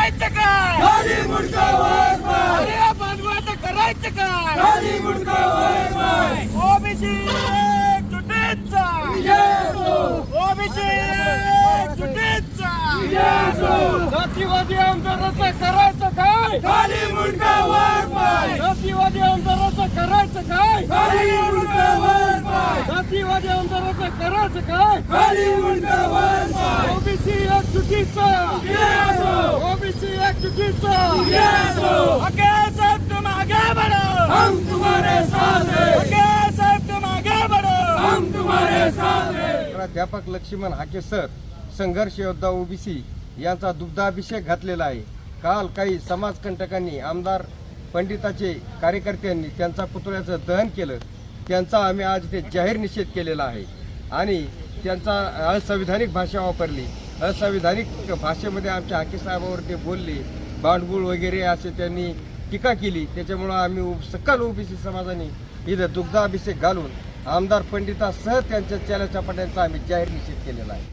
करायचं काय? बांधवायचं करायचं काय? ओबीसी सुटेचा ओबीसी सुटेचा जातीवादी आमदाराचं करायचं काय? जातीवादी आमदाराचं करायचं काय? जातीवादी आमदाराचं करायचं काय? ओबीसी या चुकीचा. प्राध्यापक लक्ष्मण हाके सर संघर्ष योद्धा ओबीसी यांचा दुग्धाभिषेक घातलेला आहे. काल काही समाजकंटकांनी आमदार पंडिताचे कार्यकर्त्यांनी त्यांचा पुतळ्याचं दहन केलं. त्यांचा आम्ही आज ते जाहीर निषेध केलेला आहे. आणि त्यांचा असंविधानिक भाषा वापरली. असंविधानिक भाषेमध्ये आमच्या हाकेसाहेबावर ते बोलले. भांडगुळ वगैरे असे त्यांनी टीका केली. त्याच्यामुळं आम्ही उ- सकल ओबीसी समाजाने इथं दुग्धाभिषेक घालून आमदार पंडितासह त्यांच्या चेला चपाट्यांचा आम्ही जाहीर निषेध केलेला आहे.